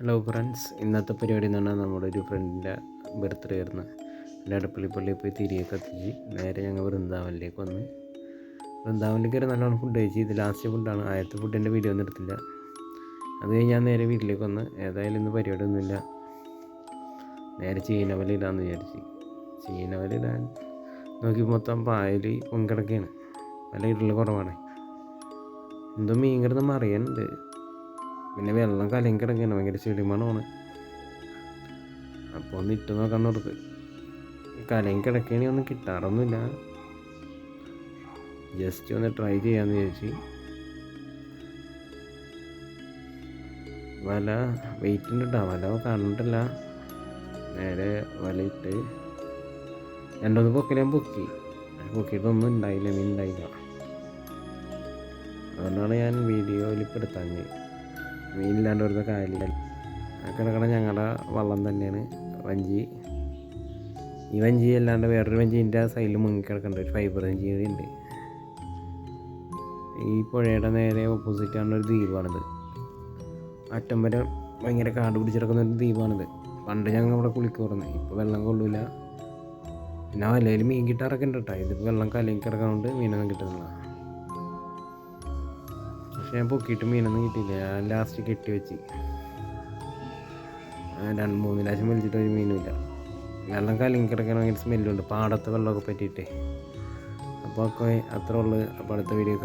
Hello friends ഇന്നത്തെ പരിപാടി എന്ന് പറഞ്ഞാൽ നമ്മുടെ ഒരു ഫ്രണ്ടിന്റെ ബർത്ത്ഡേ ആയിരുന്നു. എന്റെ അടുപ്പള്ളി പള്ളിയിൽ പോയി തിരികെ കത്തിച്ച് നേരെ ഞങ്ങൾ വൃന്ദാവനിലേക്ക് വന്ന്. വൃന്ദാവനിലേക്ക് ഒരു നല്ലോണം ഫുഡ് കഴിച്ച് ഇത് ലാസ്റ്റ് ഫുഡാണ് ആദ്യത്തെ ഫുഡിന്റെ വീഡിയോ ഒന്നും എടുത്തില്ല. അത് കഴിഞ്ഞ് ഞാൻ നേരെ വീട്ടിലേക്ക് വന്ന് ഏതായാലും ഇന്ന് പരിപാടി ഒന്നുമില്ല. നേരെ ചീനവല ഇടാന്ന് വിചാരിച്ച്. ചീനവല ഇടാൻ നോക്കി മൊത്തം പായൽ പൊങ്കിടക്കാണ് പല ഇടൽ കുറവാണ്. എന്തോ മീൻ കിടന്ന് മറിയാനുണ്ട് പിന്നെ വെള്ളം കലങ്ങി കിടക്കുകയാണ്. ഭയങ്കര ചെളിമണമാണ് അപ്പോൾ ഒന്ന് ഇട്ട് നോക്കാൻ നോർത്ത് കലങ്ങി കിടക്കണി ഒന്നും കിട്ടാറൊന്നുമില്ല. ജസ്റ്റ് ഒന്ന് ട്രൈ ചെയ്യാമെന്ന് വിചാരിച്ച്. വല വെയിറ്റ് ഉണ്ട് കേട്ടോ വല കണ്ടിട്ടില്ല നേരെ വല ഇട്ട് രണ്ടൊന്ന് പൊക്കി ഞാൻ പൊക്കി. പൊക്കിയിട്ടൊന്നും ഉണ്ടായില്ല മീൻ ഉണ്ടായില്ല. അതുകൊണ്ടാണ് ഞാൻ വീഡിയോയിൽ ഇപ്പം എടുത്താഞ്ഞ് മീനില്ലാണ്ട് വരുന്ന കായലിൽ. ആ കിടക്കണ ഞങ്ങളുടെ വള്ളം തന്നെയാണ് വഞ്ചി. ഈ വഞ്ചി അല്ലാണ്ട് വേറൊരു വഞ്ചിന്റെ സൈഡിൽ മുങ്ങിക്കിടക്കുന്നുണ്ട് ഒരു ഫൈബർ വഞ്ചി കൂടി ഉണ്ട് ഈ പുഴയുടെ നേരെ ഓപ്പോസിറ്റാണ് ഒരു ദ്വീപാണിത്. അറ്റം വരെ ഭയങ്കര കാട് പിടിച്ചിടക്കുന്ന ഒരു ദ്വീപാണിത്. പണ്ട് ഞങ്ങൾ അവിടെ കുളിക്കുമായിരുന്നു ഇപ്പോൾ വെള്ളം കൊള്ളൂല. പിന്നെ വലയിൽ മീൻ കിട്ടാറൊക്കെ ഉണ്ട് കേട്ടോ ഇതിപ്പോൾ വെള്ളം കലങ്ങി കിടക്കണോണ്ട് മീനൊന്നും കിട്ടുന്നില്ല. പക്ഷെ ഞാൻ പൊക്കിയിട്ട് മീനൊന്നും കിട്ടിയില്ല. ഞാൻ ലാസ്റ്റ് കെട്ടി വെച്ച്. രണ്ട് മൂന്ന് പ്രാവശ്യം വലിച്ചിട്ട് ഒരു മീനുമില്ല വെള്ളം കലങ്ങി കിടക്കാൻ ഭയങ്കര സ്മെല്ലുണ്ട് പാടത്തെ വെള്ളമൊക്കെ പറ്റിയിട്ടേ. അപ്പോൾ ഒക്കെ അത്രേ ഉള്ളു. അപ്പോൾ അടുത്ത വീഡിയോ